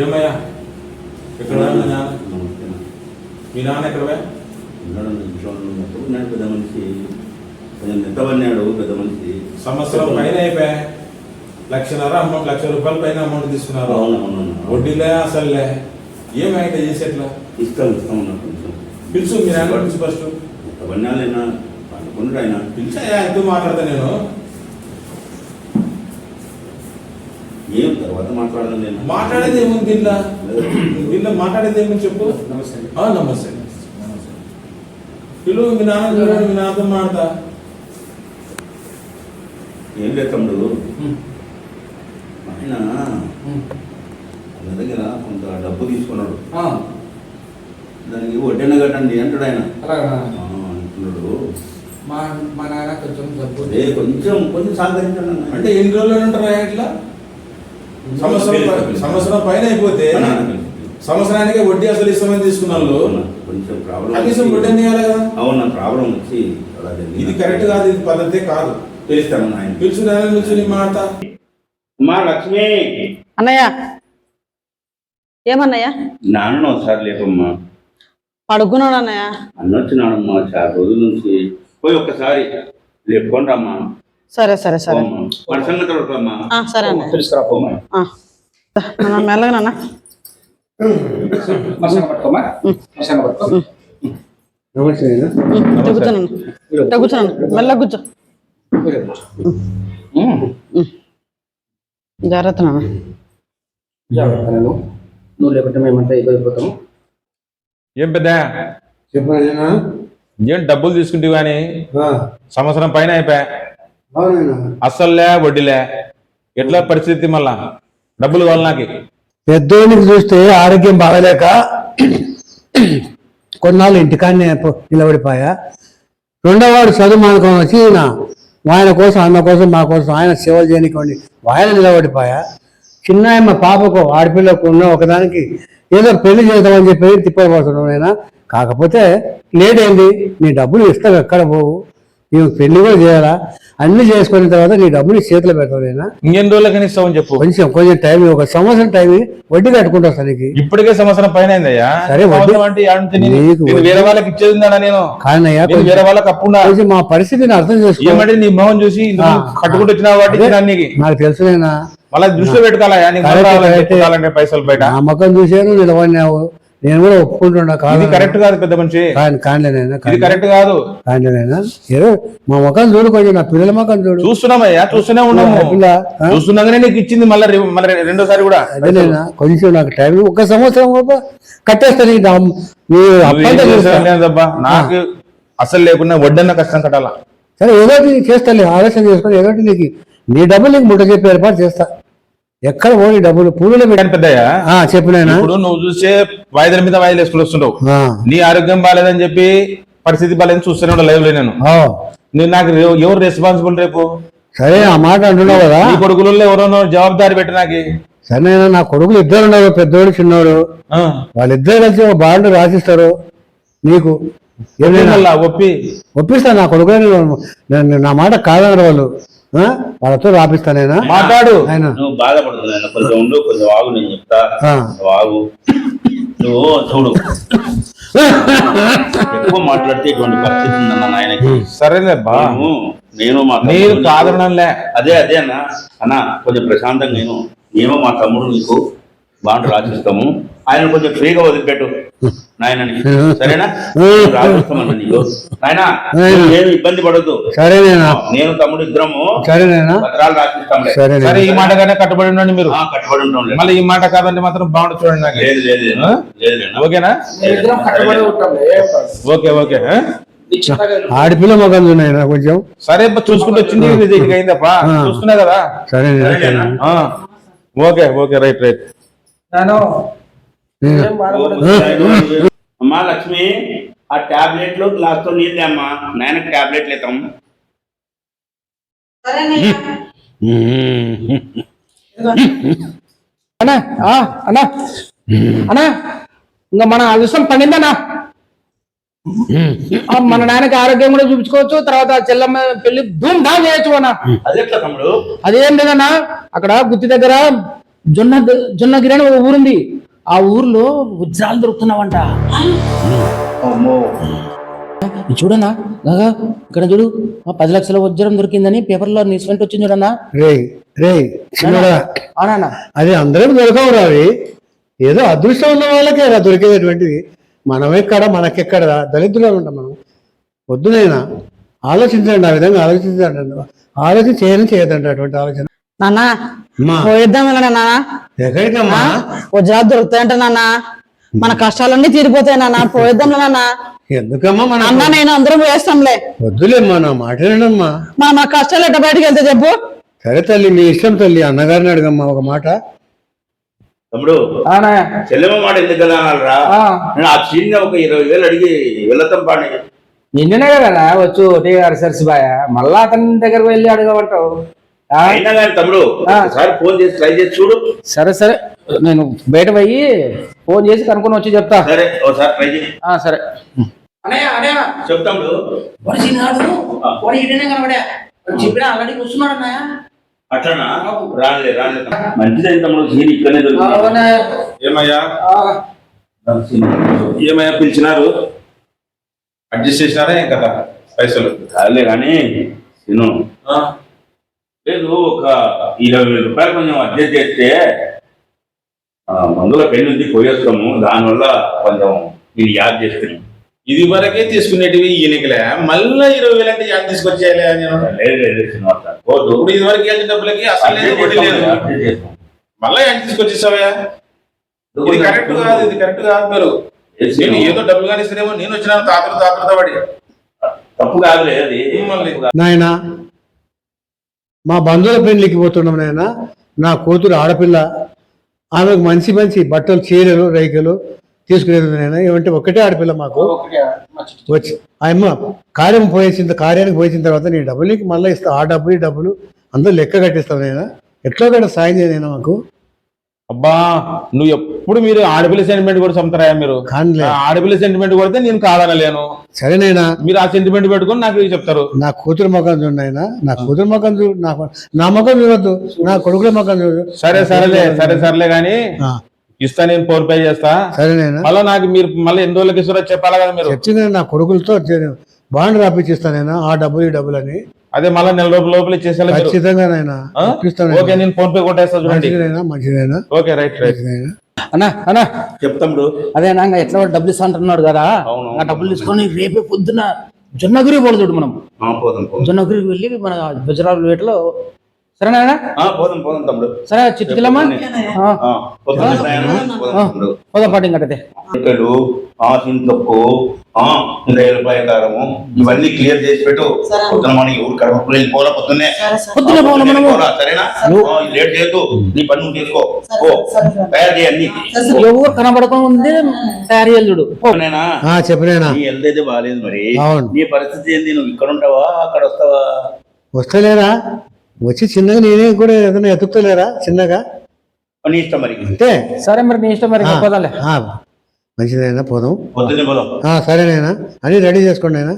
ఏమయ్యా? ఎక్కడ మీ నాన్న? మీ నాన్న ఎక్కడ ఉన్నాడు? పెద్ద మనిషి. కొంచెం నెత్తవన్నాడు పెద్ద మనిషి. సంవత్సరం పైన అయిపోయా? లక్షన్నర అమౌంట్ లక్ష రూపాయల పైన అమౌంట్ తీసుకున్నారు. వడ్డీలే అసలులే ఏమైతే చేసేట్లా? ఇష్టం ఇష్టం ఉన్నాడు కొంచెం. పిలుచు మీ నాన్న పిలుచు ఫస్ట్ పండుకున్నాడు ఆయన. పిలిచాయా? ఎంతో మాట్లాడతా నేను? ఏం తర్వాత మాట్లాడదాం నేను. మాట్లాడేది ఏముంది దీంట్లో? దీంట్లో మాట్లాడేది ఏముంది చెప్పు? నమస్తే. ఆ, నమస్తే. పిలువు మీ నాన్న చూడండి మీ నాన్నతో మాడతా ఏం లేదు తమ్ముడు. ఆయన. నా దగ్గర కొంత డబ్బు తీసుకున్నాడు. ఆ, దానికి వడ్డీన కట్టండి అంటాడు ఆయన. అంటున్నాడు. మా మా నాన్న కొంచెం డబ్బు కొంచెం కొంచెం సహకరించండి అన్న. అంటే ఎన్ని రోజులు ఉంటారా ఇట్లా? సంవత్సరం సంవత్సరం పైన. అయిపోతే సంవత్సరానికి వడ్డీ అసలు ఇస్తామని తీసుకున్న వాళ్ళు కొంచెం ప్రాబ్లం కనీసం వడ్డీ అని ఇవ్వాలి కదా. అవునా? ప్రాబ్లం వచ్చి అలా జరిగింది. ఇది కరెక్ట్ కాదు ఇది పద్ధతే కాదు. తెలుస్తాను ఆయన. పిలుచు నాన్న పిలుచు మాట. మా లక్ష్మి! అన్నయ్య! ఏమన్నయ్య? నాన్న ఒకసారి లేపమ్మా. పడుకున్నాడు అన్నయ్య అన్న వచ్చినాడమ్మా చాలా రోజుల నుంచి. పోయి ఒక్కసారి లేపుకొని రమ్మా సరే సరే సరే. నాన్న, మెల్లగా కూర్చో. జాగ్రత్త నువ్వు లేకుంటే మేమంతా ఇబ్బందిపోతాము ఏం పెద్ద? ఏం డబ్బులు తీసుకుంటే కానీ? సంవత్సరం పైన అయిపోయా. అస్సలే వడ్డీలే. ఎట్లా పరిస్థితి మళ్ళా? డబ్బులు కావాలి నాకు. పెద్దోనికి చూస్తే ఆరోగ్యం బాగలేక కొన్నాళ్ళు ఇంటికాడనే పో- నిలబడిపోయా. రెండోవాడు చదువు మానుకొని వచ్చి ఆయన కోసం అన్న కోసం మా కోసం ఆయన సేవలు చేయనివ్వండి. ఆయన నిలబడిపోయా. చిన్న మా పాపకు ఆడపిల్లకు ఉన్న ఒకదానికి ఏదో పెళ్ళి చేద్దామని చెప్పి తిప్పబడుతున్నావు ఆయన కాకపోతే లేట్ అయింది. నీ డబ్బులు ఇస్తావు ఎక్కడ పోవు? నీవు పెళ్ళి కూడా చేయాలా? అన్ని చేసుకున్న తర్వాత నీ డబ్బులు చేతిలో పెడతావు నేను ఇంకెన్ని రోజులకని ఇస్తామని చెప్పు. కొంచెం కొంచెం టైం. ఒక సంవత్సరం టైం. వడ్డీ కట్టుకుంటా నీకు ఇప్పటికే సంవత్సరం పైన అయిందయ్యా సరే, వేరే వాళ్ళకి ఇచ్చేది నేను. వేరే వాళ్ళకి కొంచెం మా పరిస్థితిని అర్థం చేసుకో ఏమంటే నీ మొహం చూసి. కట్టుకుంటూ వచ్చిన వాటి అదే. ఇచ్చినా నీకు. తెలుసులేనా మళ్ళీ దృష్టిలో పెట్టుకోవాలా పైసలు బయట. నా ముఖం చూసాను నిలబడినావు. నేను కూడా ఒప్పుకుంటున్నా కాదు కరెక్ట్ కాదు పెద్ద మనిషి. ఇది కరెక్ట్ కాదు. కానిలేనా ఏదో మా ముఖం చూడు కొంచెం నా పిల్లల ముఖం చూడు. చూస్తున్నామయ్యా చూస్తూనే ఉన్నాము? చూస్తున్నాగానే నీకు ఇచ్చింది మళ్ళీ మళ్ళీ రెండోసారి కూడా. అదేలేనా? కొంచెం నాకు టైం. ఒక సంవత్సరం కట్టేస్తా నాకు అసలు లేకుండా వడ్డన్న కష్టం కట్టాలా? సరే ఏదో ఒకటి చేస్తాలే ఆలోచన చేసుకొని ఏదో నీకు నీ డబ్బులు నీకు ముట్ట చెప్పి ఏర్పాటు చేస్తా. ఎక్కడ పోనీ డబ్బులు? కానీ పెద్దయ్యా? ఆ చెప్పినాయనా ఇప్పుడు నువ్వు చూసే వాయిదాల మీద వాయిదాలు వేసుకుని వస్తుంటావు ఆ. నీ ఆరోగ్యం బాగాలేదని చెప్పి పరిస్థితి బాగాలేదని చూస్తూనే ఉంటా లైవ్లో నేను. నేను నాకు ఎవరు రెస్పాన్సిబుల్ రేపు? సరే ఆ మాట అంటున్నావు కదా. నీ కొడుకులలో ఎవరో జవాబుదారి పెట్టి నాకు. సరే నా కొడుకులు ఇద్దరు ఉన్నారు పెద్దోడు చిన్నోడు. వాళ్ళిద్దరు కలిసి ఒక బాండ్ రాసిస్తారు. నీకు ఒప్పి ఒప్పిస్తా నా కొడుకులే నేను- నేను- నా మాట కాదన్నారు వాళ్ళు? వాళ్ళతో రాపిస్తానేనా మాట్లాడు. ఆయన. నువ్వు బాధపడుతున్నాను కొంచెం ఉండు కొంచెం ఆగు నేను చెప్తా. ఆ. నువ్వు చూడు. ఎక్కువ మాట్లాడితే ఇటువంటి పరిస్థితి ఉందన్న నాయనకి. సరేలే బా నేను నేను మా తమ్ముడు కాదనంలే అదే అదే అన్న. అన్న కొంచెం ప్రశాంతంగా నేను. నేను మా తమ్ముడు నీకు బాండ్ రాసిస్తాము ఆయన కొంచెం ఫ్రీగా వదిలిపెట్టు. నాయనని సరేనా? రాసిస్తామన్న నీకు. నాయనా నేను ఇబ్బంది పడద్దు. సరేనేనా నేను తమ్ముడు ఇద్దరము పత్రాలు రాసిస్తాంలే. సరేనే సరే ఈ మాటగానే కట్టుబడి ఉండండి మీరు. ఆ, కట్టుబడి లే. మళ్ళీ ఈ మాట కాదంటే మాత్రం బాగుంటుంది చూడండి నాకు. లేదు లేదు లేదు. ఓకేనా? ఏం. Okay okay. ఆడపిల్ల మొఖం చూడాయన కొంచెం. సరే చూసుకుంటూ వచ్చింది ఇది ఇక అయిందప్పా. చూస్తున్నా కదా? ఆ. Okay okay right right. నేను. అమ్మా లక్ష్మి ఆ టాబ్లెట్లో గ్లాస్తో నీళ్ళు అమ్మా నాయన టాబ్లెట్లు ఇద్దాం అన్నా ఆ, అన్నా. అన్నా ఇంకా మన అదృష్టం పండిందన్నా. ఆ, మన నాన్నకి ఆరోగ్యం కూడా చూపించుకోవచ్చు. తర్వాత చెల్లమ్మ పెళ్ళి ధూమ్ ధామ్ చేయొచ్చు అన్న. అది ఎట్లా తమ్ముడు? అదేం లేదన్నా. అక్కడ గుత్తి దగ్గర జొన్న జొన్నగిరి అని ఒక ఊరుంది. ఆ ఊర్లో వజ్రాలు దొరుకుతున్నావంట. గగా ఇక్కడ చూడు. పది లక్షల వజ్రం దొరికిందని పేపర్లో న్యూస్ వెంట వచ్చింది చూడన్నా? రే రే అది అందరం దొరకవు రావి ఏదో అదృష్టం ఉన్న వాళ్ళకే రా దొరికేటటువంటిది. మనం ఎక్కడ మనకెక్కడ దళితులు ఉంటాం మనం. వద్దునైనా ఆలోచించండి ఆ విధంగా ఆలోచించండి ఆలోచన చేయని చేయదండి అటువంటి ఆలోచన. నాన్న అమ్మా. పోయిద్దాం వెళ్ళండి నాన్న ఎక్కడికమ్మా? దొరుకుతాయంట నాన్న మన కష్టాలన్నీ తీరిపోతాయి నాన్న పోయిద్దాం నాన్న ఎందుకమ్మా మన అన్న నేను అందరం వేస్తాంలే వద్దులేమ్మా నా మాట వినమ్మా. మా మా కష్టాలు ఎట్ట బయటకు వెళ్తే చెప్పు? సరే తల్లి మీ ఇష్టం తల్లి అన్నగారిని అడగమ్మా ఒక మాట. తమ్ముడు చెల్లెమ్మ మాట ఎందుకు. నేను ఆ చిన్న ఒక ఇరవై వేలు అడిగి వెళ్తాం పాడి నిన్ననే కదా వచ్చు టీ గారు సరసిబాయ మళ్ళా అతని దగ్గరకు వెళ్ళి అడగమంటావు. అయినా కానీ తమ్ముడు. ఒకసారి ఫోన్ చేసి ట్రై చేసి చూడు. సరే సరే. నేను బయట పోయి ఫోన్ చేసి కనుక్కొని వచ్చి చెప్తా. సరే ఒకసారి ట్రై చేసి ఆ, సరే. అనయ్య అనయ్య చెప్తాడు వరిసినాడు వాడు ఇటనే కనబడా. వాడు చెప్పిన ఆల్రెడీ కూర్చున్నాడు అన్నయ్య. అట్లనా? రాలే రాలే తమ్ముడు. సీన్ ఇక్కడనే దొరికింది అవునా? ఏమయ్యా? ఆ, ఏమయ్యా? పిలిచినారు? అడ్జస్ట్ చేసినారా ఏం కదా పైసలు? కాదులే కానీ నేను ఆ, లేదు ఒక ఇరవై వేల రూపాయలు కొంచెం అడ్జస్ట్ చేస్తే మందుల పెళ్ళి ఉంది పోయేస్తాము. దానివల్ల కొంచెం నేను యాద్ చేస్తున్నాను. ఇది వరకే తీసుకునేటివి ఈయనకిలే. మళ్ళా ఇరవై వేలు అంటే యాడ్ తీసుకొచ్చేయాలి నేను లేదు లేదు ఇప్పుడు ఇది వరకు ఇచ్చిన డబ్బులకి అసలు లేదు. మళ్ళా యాడ్ తీసుకొచ్చేసావా ఇది కరెక్ట్ కాదు ఇది కరెక్ట్ కాదు మీరు. నేను ఏదో డబ్బులు కానీ ఇస్తేనేమో నేను వచ్చిన తాతలు తాతలతో పడి. తప్పు కాదులే అది. కాదు. నాయనా మా బంధువుల పెళ్ళికి పోతున్నాం నాయన. నా కూతురు ఆడపిల్ల. ఆమెకు మంచి మంచి బట్టలు చీరలు రైకలు తీసుకునేది నాయన. ఏమంటే ఒకటే ఆడపిల్ల మాకు. వచ్చి ఆయమ్మ కార్యం పోయేసిన కార్యానికి పోయేసిన తర్వాత నీ డబ్బులు నీకు మళ్ళీ ఇస్తా. ఆ డబ్బు ఈ డబ్బులు అందరూ లెక్క కట్టిస్తావు నేను ఎట్లో కూడా సాయం చేయను మాకు? అబ్బా నువ్వు ఎప్పుడు మీరు ఆడపిల్ల సెంటిమెంట్ కూడా చంపుతారా మీరు. ఆడపిల్ల సెంటిమెంట్ కొడితే నేను కాదనలేను సరేనైనా మీరు ఆ సెంటిమెంట్ పెట్టుకొని నాకు చెప్తారు. నా కూతురు ముఖం చూడు ఆయన నా కూతురు ముఖం చూడు నా నా ముఖం చూడొద్దు. నా కొడుకుల ముఖం చూడు. సరే సరేలే సరే సరేలే గాని ఆ, ఇస్తా నేను ఫోన్ పే చేస్తా. సరేనైనా మళ్ళీ నాకు మీరు మళ్ళీ ఎన్ని రోజులకి ఇస్తారో చెప్పాలి కదా మీరు? నా కొడుకులతో బాండ్ రాపిచ్చిస్తాను నేను ఆ డబ్బులు ఈ డబ్బులు అని అదే మళ్ళీ నెల రోజుల లోపల ఇచ్చేసేయాలి మీరు. ఖచ్చితంగా నాయన ఆ? ఇప్పిస్తాను ఓకే నేను ఫోన్ పే కొట్టేస్తా చూడండి. మంచిదైనా ఓకే రైట్ రైట్. అన్నా అన్నా. చెప్తాడు అదే నా ఇంకా ఎట్లా డబ్బులు ఇస్తా అంటున్నాడు కదా. ఆ డబ్బులు తీసుకొని రేపే పొద్దున జొన్నగిరి పోదు మనం జొన్నగిరికి వెళ్ళి మన గుజరాత్ వేటలో సరేనా ఆ, పోదాం పోదాం తమ్ముడు. సరే చిట్టుకెళ్ళమ్మా పోదాం పాటు ఇంకటైతే కారము ఇవన్నీ క్లియర్ చేసి పెట్టు. పొద్దున మనకి ఊరు కడప వెళ్ళిపోవాలా పొద్దున్నే. పోవాలా? పోవాలా, సరేనా? ఆ, లేట్ చేయొద్దు. నీ పని నువ్వు చేసుకో. ఓ తయారు చేయి అన్ని. ఎవరు కనబడకుండా ఉంది? తయారు. నేనా ఆ చెప్పినైనా. నీ వెళ్తే బాగాలేదు మరి. నీ పరిస్థితి ఏంది? నువ్వు ఇక్కడ ఉంటావా? అక్కడ వస్తావా? వస్తలేరా? వచ్చి చిన్నగా నేనే కూడా ఏదైనా ఎతుకుతలేరా చిన్నగా? నీ ఇష్టం మరి. అంతే. సరే మరి నీ ఇష్టం మరి పోదాంలే. మంచిదైనా పోదాం. పొద్దున్నే పోదాం. ఆ, సరేనైనా అన్ని రెడీ చేసుకోండి అయినా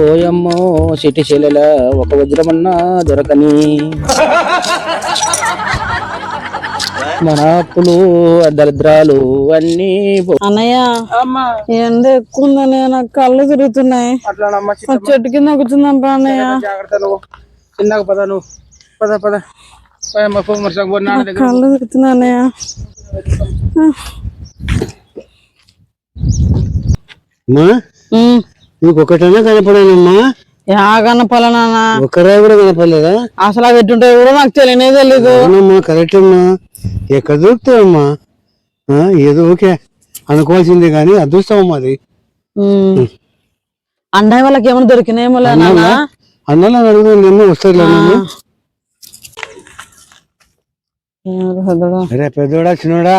ఓయమ్మో సిటీ చెల్లెల ఒక వజ్రమన్నా దొరకని. మన అప్పులు దరిద్రాలు అన్ని అన్నయ్య ఎండ ఎక్కువ ఉందని నాకు కళ్ళు తిరుగుతున్నాయి. చెట్టు కింద కూర్చుందాం అన్నయ్య. చిన్నగా పద నువ్వు. పద పద. కళ్ళు తిరుగుతున్నా అన్నయ్య. నీకు ఒకటైనా కనపడానమ్మా. యా కనపాల నాన్న. ఒక్కరా కూడా కనపడలేదా? అసలు అవి ఎట్టుంటే కూడా నాకు తెలియనే తెలీదు. అవునమ్మా కరెక్ట్ అమ్మా ఎక్కడ దొరుకుతావమ్మా ఆ, ఏదో ఓకే అనుకోవాల్సిందే కానీ అదృష్టం అమ్మా అది. అండాయి వాళ్ళకి ఏమైనా దొరికినాయేమో నాన్న? అన్నలా అడుగుదాం ఎవరు పెద్దోడు? అరే పెద్దోడా చిన్నోడా?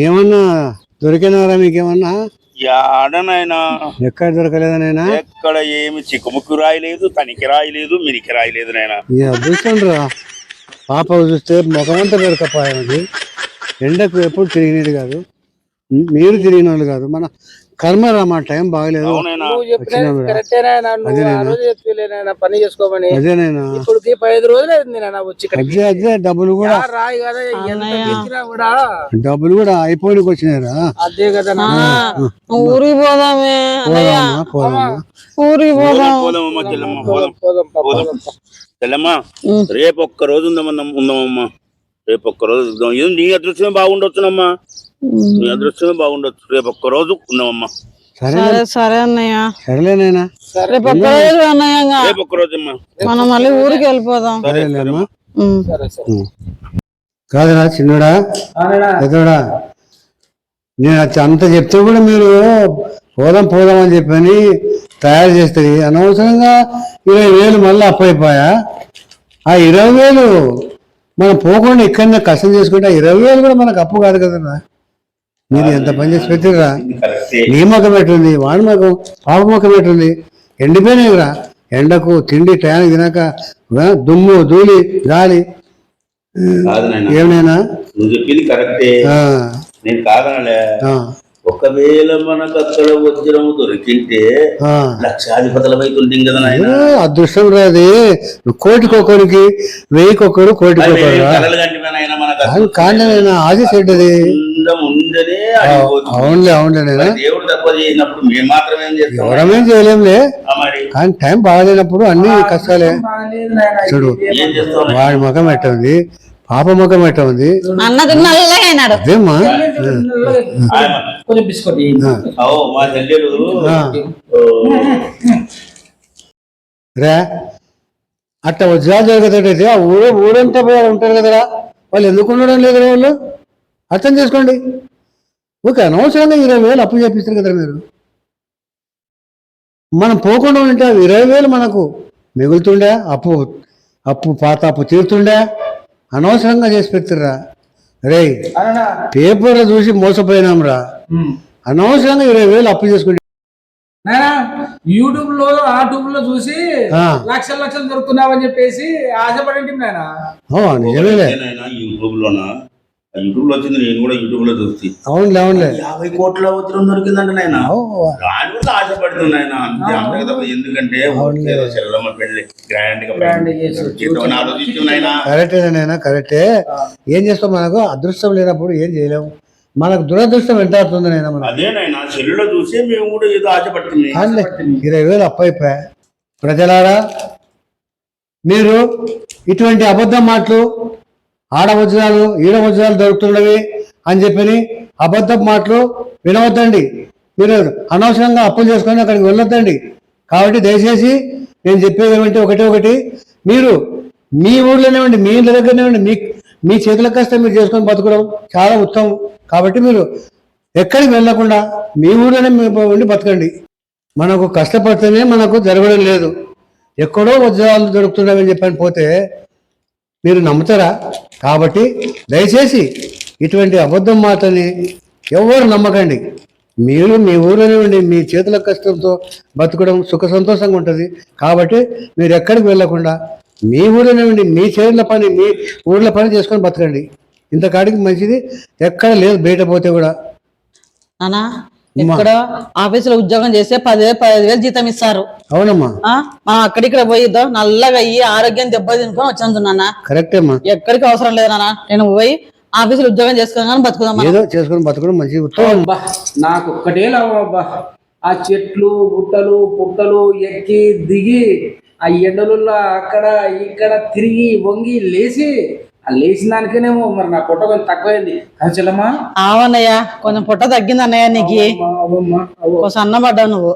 ఏమన్నా దొరికినారా మీకేమన్నా? యాడనైనా? ఎక్కడ దొరకలేదా నైనా ఎక్కడ ఏమి చిక్కుముక్కు రాయలేదు తనికి రాయలేదు మిరికి రాయలేదు నాయన. ఈ అదృష్టం రా. పాప చూస్తే ముఖమంతా దొరకపోయాది ఎండకు ఎప్పుడు తిరిగినది కాదు. మీరు తిరిగిన వాళ్ళు కాదు. మన కర్మ మా టైం బాగలేదు. పని చేసుకోమని. అదేనైనా ఇప్పటికి పదిహేను రోజులు. అదే అదే డబ్బులు కూడా డబ్బులు కూడా అయిపోయినకి వచ్చినాయిరా. అదే కదా. ఊరికి పోదామే పోదామా పోదామా? ఊరికి పోదాం. పోదాం. చెల్లమ్మా రేపు ఒక్క రోజు ఉందామన్నా ఉందామమ్మా. రేపు ఒక్క రోజు ఉందాం. ఏం నీ అదృష్టమే బాగుండొచ్చునమ్మా. నీ అదృష్టమే బాగుండొచ్చు. రేపు ఒక్క రోజు ఉందామమ్మా. సరే సరే సరే అన్నయ్య. సరేలేనైనా రేపు ఒక్క రోజు అన్నయ్య రేపు ఒక్క రోజు అమ్మా మనం మళ్ళీ ఊరికి వెళ్ళిపోదాం. కాదురా చిన్నోడా? పెద్దోడా నేను అంత చెప్తే కూడా మీరు పోదాం పోదాం అని చెప్పని తయారు చేస్తుంది అనవసరంగా ఇరవై వేలు మళ్ళీ అప్పైపోయా ఆ ఇరవై వేలు మనం పోకుండా ఇక్కడనే కష్టం చేసుకుంటే ఆ ఇరవై వేలు కూడా మనకు అప్పు కాదు కదరా. మీరు ఎంత పని చేసి కరెక్టే. నీ ముఖం పెట్టుంది వాడి ముఖం పాప ముఖం పెట్టుంది ఎండిపోయినాయిరా ఎండకు తిండి టయానికి తినాక దుమ్ము ధూళి గాలి. ఏమైనా నేను కాదనలే. ఒకవేళ మనకు అక్కడ వజ్రము దొరికింటే ఆ. లక్షాధిపతులం అవుతుంది కదా నాయన. అదృష్టం రాది. కోటికొకరికి వెయ్యికొకరు కోటికొకరు కాండనైనా ఆది చెడ్డది. అవునులే అవునులేనా మరి దేవుడు తక్కువ చేసినప్పుడు మేము మాత్రమే ఏం చేస్తాం? ఎవరమేం చేయలేంలే. కానీ టైం బాగాలేనప్పుడు అన్ని కష్టాలే. చూడు ఏం చేస్తాం? వాడి ముఖం ఎట్ట ఉంది పాప ముఖం ఎట్ట ఉంది అన్నది అదేమ్మా? కొంచెం బిస్కెట్ మా రే అట్ట వజ్రాలు జరుగుతాడైతే ఆ ఊరే ఊరంతా పోయి ఉంటారు కదరా? వాళ్ళు ఎందుకు ఉండడం లేదురా వాళ్ళు? అర్థం చేసుకోండి. ఓకే అనవసరంగా ఇరవై వేలు అప్పు చేపిస్తారు కదా మీరు? మనం పోకుండా ఉంటే ఇరవై వేలు మనకు మిగులుతుండే అప్పు అప్పు పాత అప్పు తీరుతుండే అనవసరంగా చేసి పెడుతుర్రా రేయ్ అవునా? పేపర్లో చూసి మోసపోయినాం రా. అనవసరంగా ఇరవై వేలు అప్పు చేసుకుంటే యూట్యూబ్లో ఆ ట్యూబ్లో చూసి. లక్షలు లక్షలు దొరుకుతున్నావని చెప్పేసి ఆశపడేంటి నాయన ఓ నిజమేలే యూట్యూబ్ లోనా ఆ యూట్యూబ్లో వచ్చింది నేను కూడా యూట్యూబ్లో చూసి అవునులే. అవునులే యాభై కోట్ల వజ్రం దొరికిందంట నాయన. దాని అంతే అంతే కదా. ఎందుకంటే పెళ్ళి గ్రాండ్గా ఆలోచించున్నాయన కరెక్టేనైనా కరెక్టే ఏం చేస్తాం మనకు? అదృష్టం లేనప్పుడు ఏం చేయలేము. మనకు దురదృష్టం నైనా మనకు? అదేనాయన సెల్లులో చూసి మేము కూడా ఏదో ఆశపడుతుంది ఇరవై వేలు అప్పైపోయా ప్రజలారా మీరు ఇటువంటి అబద్ధం మాటలు ఆడ వజ్రాలు ఈడ వజ్రాలు దొరుకుతున్నవి అని చెప్పని అబద్ధ మాటలు వినవద్దండి. మీరు అనవసరంగా అప్పులు చేసుకొని అక్కడికి వెళ్ళొద్దండి. కాబట్టి దయచేసి నేను చెప్పేది ఏమంటే ఒకటి ఒకటి. మీరు మీ ఊర్లోనే ఉండి మీ ఇంటి దగ్గరనే ఉండి మీ మీ చేతులకు వస్తే మీరు చేసుకొని బతకడం చాలా ఉత్తమం. కాబట్టి మీరు ఎక్కడికి వెళ్ళకుండా మీ ఊర్లోనే మీరు ఉండి బతకండి. మనకు కష్టపడితేనే మనకు జరగడం లేదు. ఎక్కడో వజ్రాలు దొరుకుతున్నాయని చెప్పని పోతే మీరు నమ్ముతారా? కాబట్టి దయచేసి ఇటువంటి అబద్ధం మాటని ఎవరు నమ్మకండి. మీరు మీ ఊరిలోనే ఉండి మీ చేతుల కష్టంతో బతకడం సుఖ సంతోషంగా ఉంటుంది. కాబట్టి మీరు ఎక్కడికి వెళ్ళకుండా మీ ఊరిలోనే ఉండి మీ చేతుల పని మీ ఊర్లో పని చేసుకొని బతకండి. ఇంతకాడికి మంచిది. ఎక్కడ లేదు బయట పోతే కూడా. నానా ఎక్కడ ఆఫీసులో ఉద్యోగం చేస్తే పదివేలు పదిహేను వేలు జీతం ఇస్తారు. అవునమ్మా. అక్కడిక్కడ పోయిద్దాం నల్లగా అయ్యి ఆరోగ్యం దెబ్బ తినుకొని వచ్చాను నాన్న. కరెక్టే అమ్మా. ఎక్కడికి అవసరం లేదు నాన్న. నేను పోయి ఆఫీసులో ఉద్యోగం చేసుకోగానే బతుకుదాం. ఏదో చేసుకొని బతకడం మంచి నాకు ఒక్కటే లాభం అబ్బా. ఆ చెట్లు గుట్టలు పుట్టలు ఎక్కి దిగి ఆ ఎండలుల్లో అక్కడ ఇక్కడ తిరిగి వంగి లేచి లేచిన దానికేనేమో మరి నా పొట్ట కొంచెం తక్కువైంది. కంచెలమ్మా ఆవన్నయ్య కొంచెం పుట్ట తగ్గింది అన్నయ్య నీకు కొంచెం అన్నపడ్డావు నువ్వు.